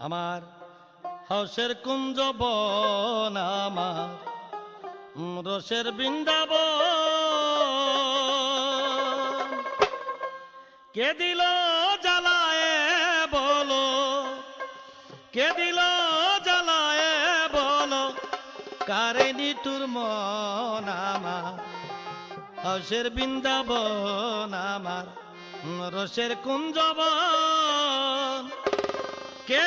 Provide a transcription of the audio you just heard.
আমার হাউসের কুঞ্জ বন আমার, রসের বৃন্দাবন। কে দিল জ্বালায় বলো, কে দিল জ্বালায় বলো, কারে নিটুর মন আমার, হাউসের বৃন্দাবন আমার, রসের কুঞ্জবন কে